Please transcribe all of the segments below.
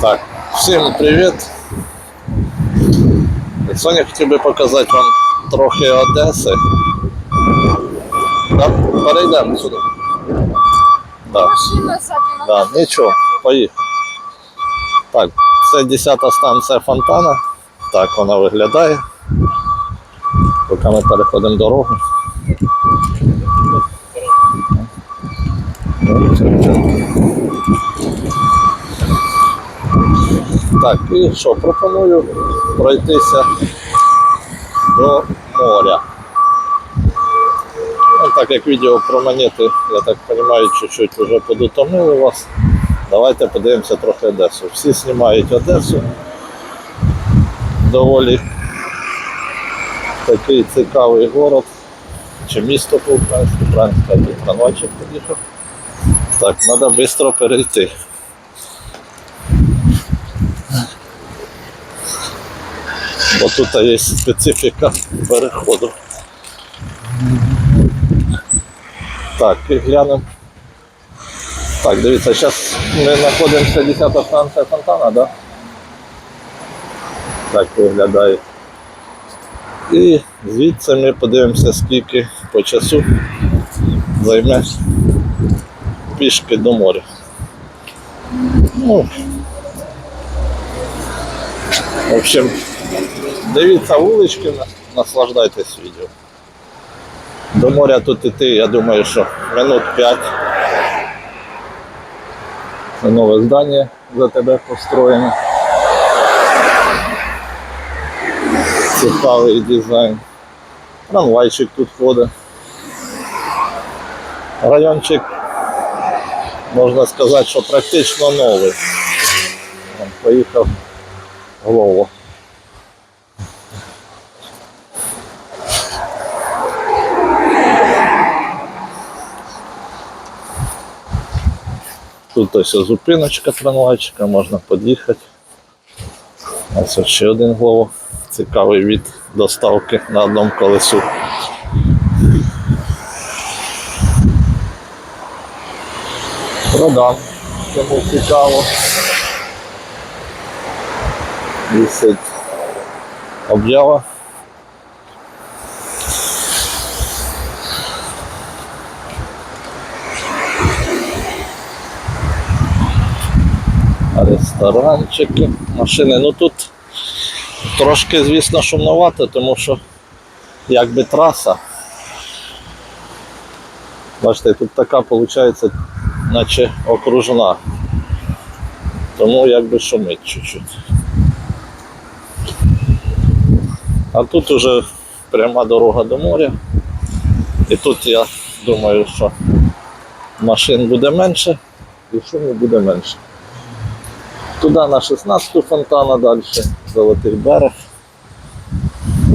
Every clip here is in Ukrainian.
Так, всім привіт. Сьогодні хотів би показати вам трохи Одеси. Да, перейдемо сюди. Да, да, нічого, поїхали. Так, це 10-та станція Фонтана. Так вона виглядає. Поки ми переходимо дорогу. Ну, це Так, і що, пропоную пройтися до моря. Ну, так як відео про монети, я так розумію, чуть-чуть вже подутомили вас. Давайте подивимося трохи Одесу. Всі знімають Одесу. Доволі такий цікавий город. Чи місто по-українськи, правильно сказати, транвайчик під'їхав. Так, треба швидко перейти. Бо тут є специфіка переходу. Так, і глянемо. Так, дивіться, зараз ми знаходимося 10 станція Фонтана, да? Так виглядає. І звідси ми подивимося, скільки по часу займе пішки до моря. Ну, в общем, дивіться вулички, наслаждайтесь відео. До моря тут іти, я думаю, що минут 5. Це нове здання за тебе построєне. Цікавий дизайн. Трамвайчик тут ходить. Райончик, можна сказати, що практично новий. Поїхав Глово. Тут ось зупиночка трамвайчика, можна під'їхати. Ось ще один голову. Цікавий від доставки на одному колесу. Продам, кому цікаво. Висить об'ява. Ресторанчики, машини. Ну тут трошки, звісно, шумновато, тому що якби траса. Бачите, тут така виходить, наче окружна. Тому якби шумить чуть-чуть. А тут уже пряма дорога до моря. І тут я думаю, що машин буде менше і шуму буде менше. Туди на 16-ту фонтана далі, Золотий берег.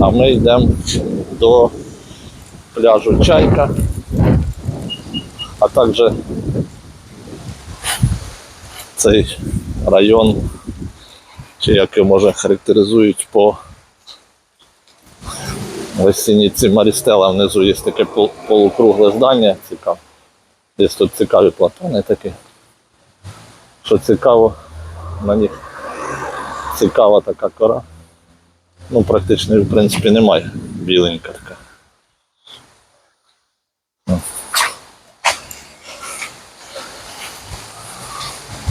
А ми йдемо до пляжу Чайка, а також цей район, чи як його може характеризують по гостиниці Марістела внизу є таке полукругле здання, цікаве. Є тут цікаві платони такі. Що цікаво, на них цікава така кора. Ну, практично, в принципі, немає. Біленька така. Ну.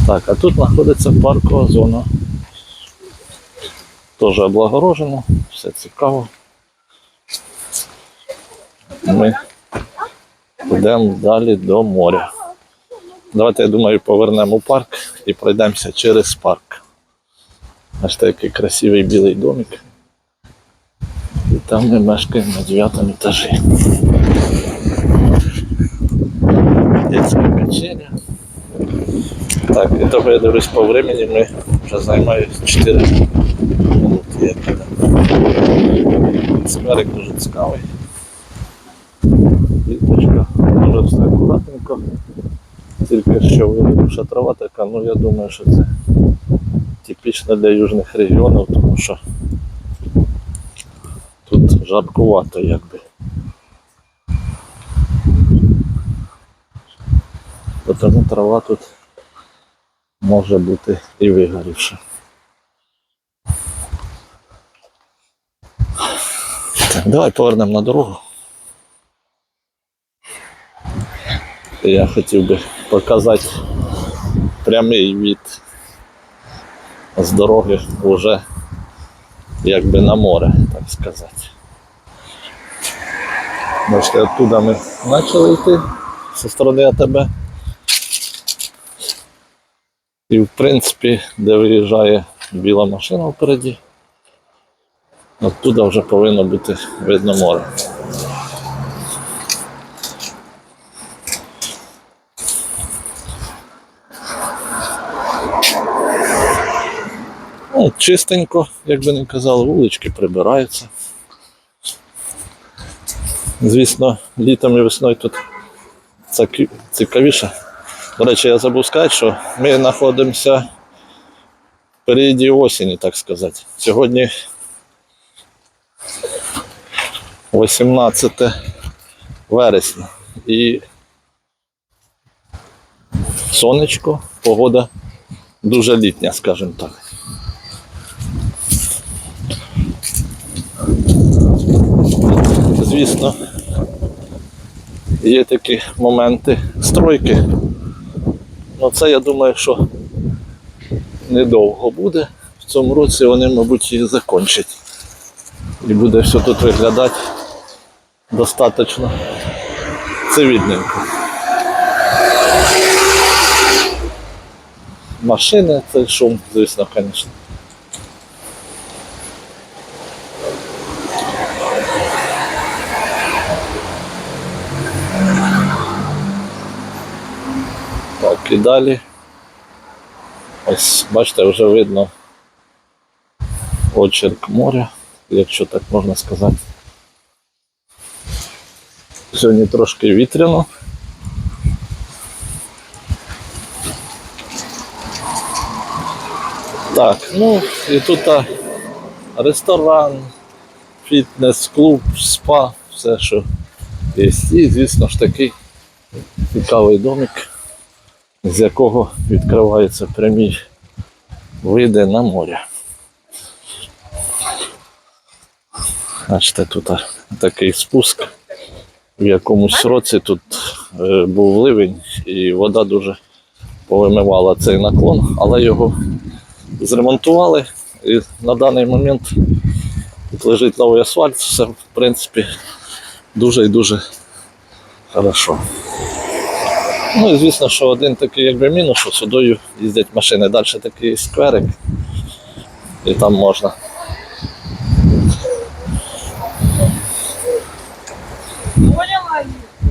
Так, а тут знаходиться паркова зона. Теж облагорожено, все цікаво. Ми йдемо далі до моря. Давайте, я думаю, повернемо парк і пройдемося через парк. Ось такий красивий білий домик. І там ми мешкаємо на 9 етажі. Детська качеля. Так, і того я дивлюсь по времени, ми вже займаємо 4 минути. Скверик дуже цікавий. Квіточка, дуже все акуратненько. Тільки що вигорівша трава така, ну я думаю, що це типічно для южних регіонів, тому що тут жаркувато якби. Тому трава тут може бути і вигорівши. Так, давай повернемо на дорогу. Я хотів би показати прямий від з дороги вже якби на море, так сказати. Бачите, оттуда ми почали йти зі сторони АТБ. І в принципі, де виїжджає біла машина впереді, оттуда вже повинно бути видно море. Чистенько, як би не казали, вулички прибираються. Звісно, літом і весною тут цікавіше. До речі, я забув сказати, що ми знаходимося в періоді осені, так сказати. Сьогодні 18 вересня. І сонечко, погода дуже літня, скажімо так. Звісно, є такі моменти стройки. Ну це я думаю, що недовго буде. В цьому році вони, мабуть, її закінчать. І буде все тут виглядати достатньо цивільненько. Машини, це шум, звісно, звісно. Так, і далі. Ось, бачите, вже видно очерк моря, якщо так можна сказати. Сьогодні трошки вітряно. Так, ну і тут а, ресторан, фітнес-клуб, спа, все, що є. І, звісно ж, такий цікавий домик з якого відкриваються прямі види на море. Бачите, тут такий спуск. В якомусь році тут е, був ливень і вода дуже повимивала цей наклон, але його зремонтували і на даний момент тут лежить новий асфальт, все в принципі дуже і дуже хорошо. Ну і звісно, що один такий якби мінус, що сюдою їздять машини. Далі такий скверик. І там можна.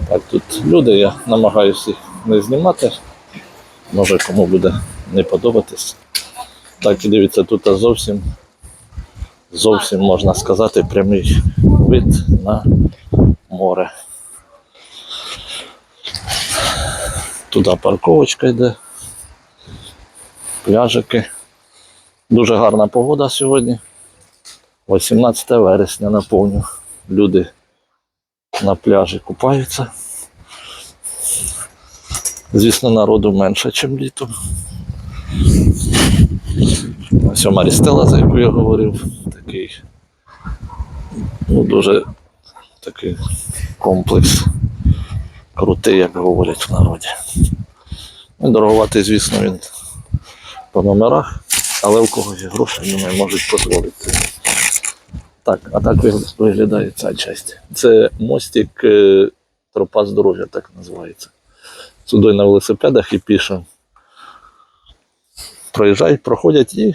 Так, тут люди, я намагаюся їх не знімати. Може кому буде не подобатись. Так, і дивіться, тут зовсім зовсім можна сказати прямий вид на море. Туди парковочка йде. Пляжики. Дуже гарна погода сьогодні. 18 вересня наповню. Люди на пляжі купаються. Звісно, народу менше, ніж літом. Ось Марістела, за яку я говорив, такий ну, дуже такий комплекс крутий, як говорять в народі. Дороговатий, звісно, він по номерах, але у кого є гроші, думаю, можуть дозволити. Так, а так виглядає ця частина. Це мостик е, тропа здоров'я, так називається. Сюди на велосипедах і пішим. Проїжджають, проходять і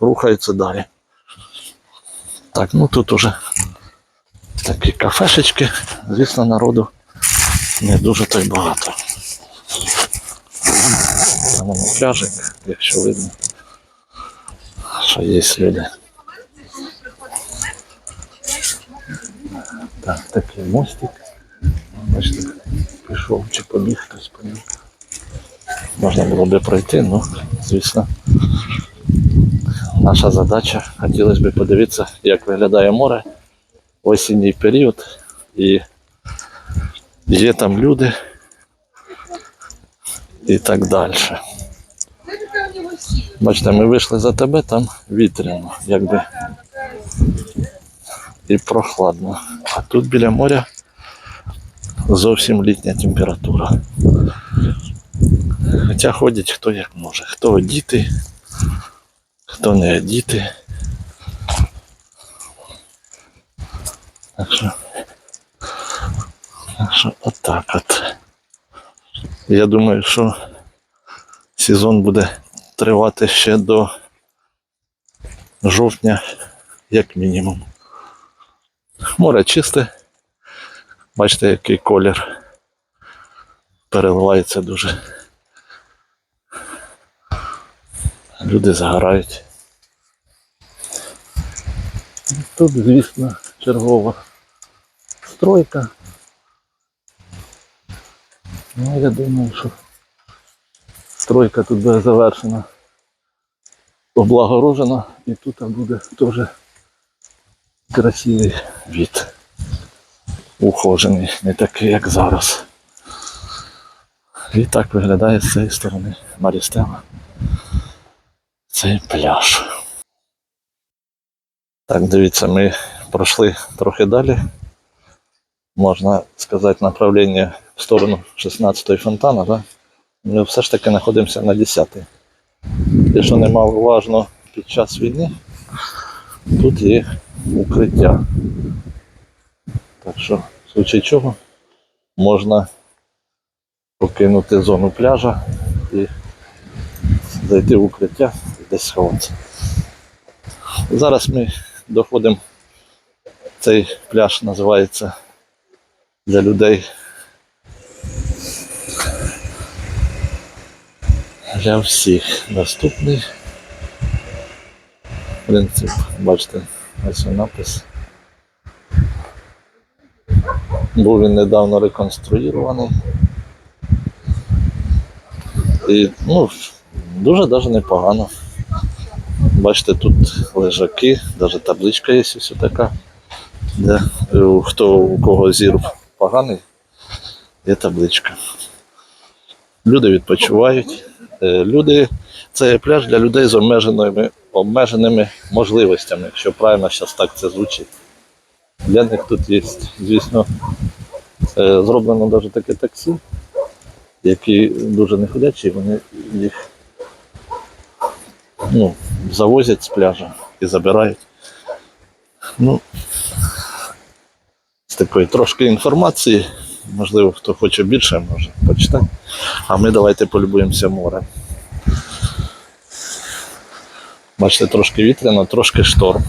рухаються далі. Так, ну тут уже такі кафешечки, звісно, народу не дуже й багато. Там воно пляжик, якщо видно, що є люди. Так, такий мостик. Бачите, пішов чи побіг хтось по ньому. Можна було би пройти, ну, звісно. Наша задача, хотілося б подивитися, як виглядає море осінній період. І є там люди і так далі. Бачите, ми вийшли за тебе, там вітряно, якби і прохладно. А тут біля моря зовсім літня температура. Хоча ходять хто як може. Хто одіти, хто не одіти. Так що, так що отак от. Я думаю, що сезон буде тривати ще до жовтня, як мінімум. Море чисте. Бачите, який колір переливається дуже. Люди загорають. Тут, звісно, чергова стройка. Ну, я думаю, що стройка тут буде завершена, облагорожена і тут буде теж красивий від. Ухожений, не такий, як зараз. І так виглядає з цієї сторони Марістела. Цей пляж. Так, дивіться, ми пройшли трохи далі. Можна сказати, направлення сторону 16-ї фонтана, да? ми все ж таки знаходимося на 10-й. І що немаловажно під час війни, тут є укриття. Так що, в случае чого, можна покинути зону пляжа і зайти в укриття і десь сховатися. Зараз ми доходимо. Цей пляж називається для людей. Для всіх доступний. Принцип, бачите, ось напис. Був він недавно реконструйований. І ну, дуже даже непогано. Бачите, тут лежаки, навіть табличка є ось така. Де, хто у кого зір поганий, є табличка. Люди відпочивають. Е, Люди, це пляж для людей з обмеженими, обмеженими можливостями, якщо правильно зараз так це звучить. Для них тут є, звісно, е, зроблено навіть таке таксі, які дуже не ходячі, вони їх ну, завозять з пляжа і забирають. Ну, з такої трошки інформації, можливо, хто хоче більше, може почитати. А ми давайте полюбуємося морем. Бачите, трошки вітряно, трошки шторм.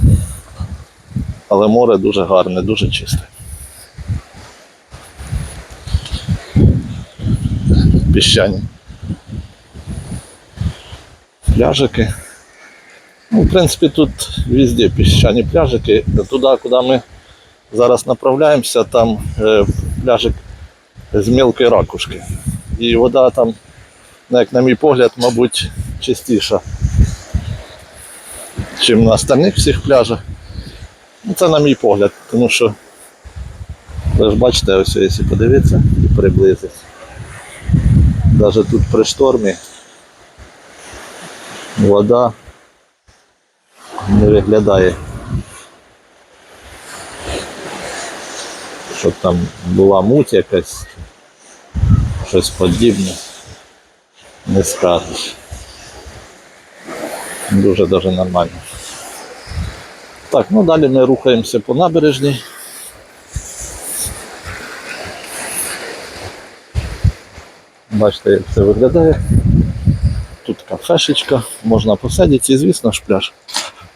Але море дуже гарне, дуже чисте. Піщані. Пляжики. Ну, в принципі, тут везде піщані пляжики. Туди, куди ми зараз направляємося, там е, пляжик з мілкої ракушки. І вода там, ну, як на мій погляд, мабуть, чистіша, ніж на остальних всіх пляжах. Ну, це на мій погляд, тому що ви ж бачите, ось якщо подивитися і приблизитися. Навіть тут при штормі вода не виглядає. Щоб там була муть якась, щось подібне, не скажеш. Дуже дуже нормально. Так, ну далі ми рухаємося по набережній. Бачите, як це виглядає. Тут кафешечка, можна посидіти і, звісно ж, пляж.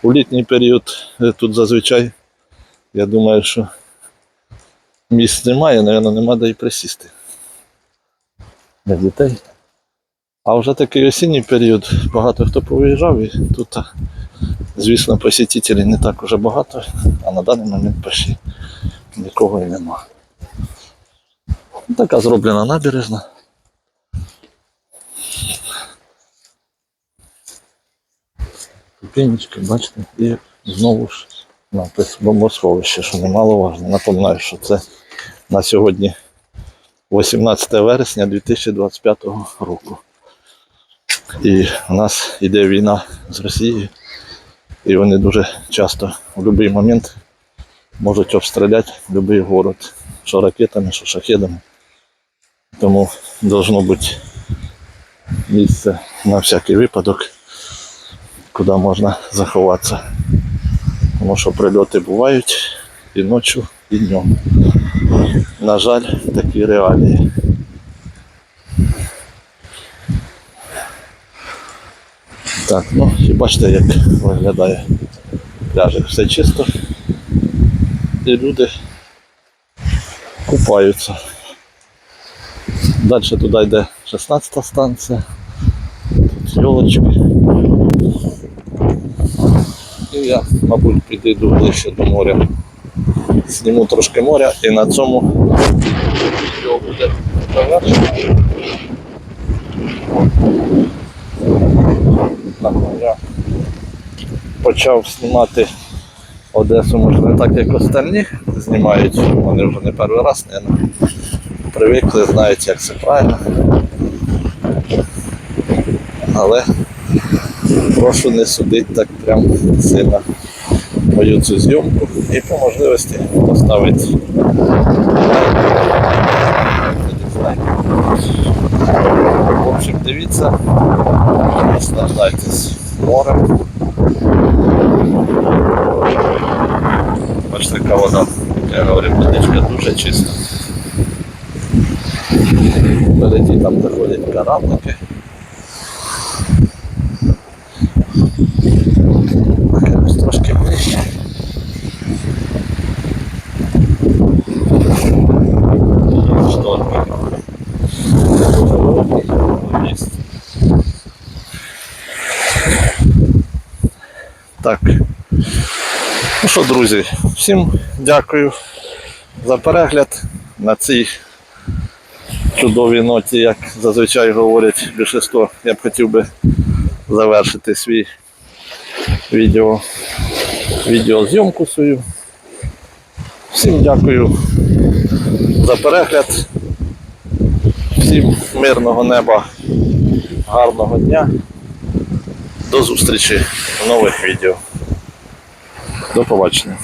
У літній період е, тут зазвичай, я думаю, що місць немає, напевно, нема де і присісти. Для дітей. А вже такий осінній період багато хто повиїжджав і тут, звісно, посетителів не так уже багато, а на даний момент почти нікого і нема. Така зроблена набережна. Ступенечки, бачите, і знову ж напис бомбосховище, що немаловажно. Напоминаю, що це на сьогодні 18 вересня 2025 року. І у нас іде війна з Росією. І вони дуже часто в будь-який момент можуть обстріляти будь-який город, що ракетами, що шахедами. Тому должно бути місце на всякий випадок, куди можна заховатися. Тому що прильоти бувають і ночі, і днем. На жаль, такі реалії. Так, ну і бачите, як виглядає пляжик. Все чисто. І люди купаються. Далі туди йде 16 станція. Тут йолочки. І я, мабуть, підійду ближче до моря. Зніму трошки моря і на цьому відео буде завершено. Я почав знімати Одесу, може не так, як остальні знімають. Вони вже не перший раз, мабуть, привикли, знають, як це правильно. Але прошу не судити так прям сильно мою цю зйомку і по можливості поставити. В общем, дивіться, наслаждайтесь морем. Бачите, яка вода, я говорю, водичка дуже чиста. Впереді там заходять кораблики. Якось трошки ближче. Шторки. Місце. Так. Ну що, друзі, всім дякую за перегляд на цій чудовій ноті, як зазвичай говорять більшість, я б хотів би завершити свій відео, відеозйомку свою. Всім дякую за перегляд. Всім мирного неба, гарного дня. До зустрічі в нових відео. До побачення.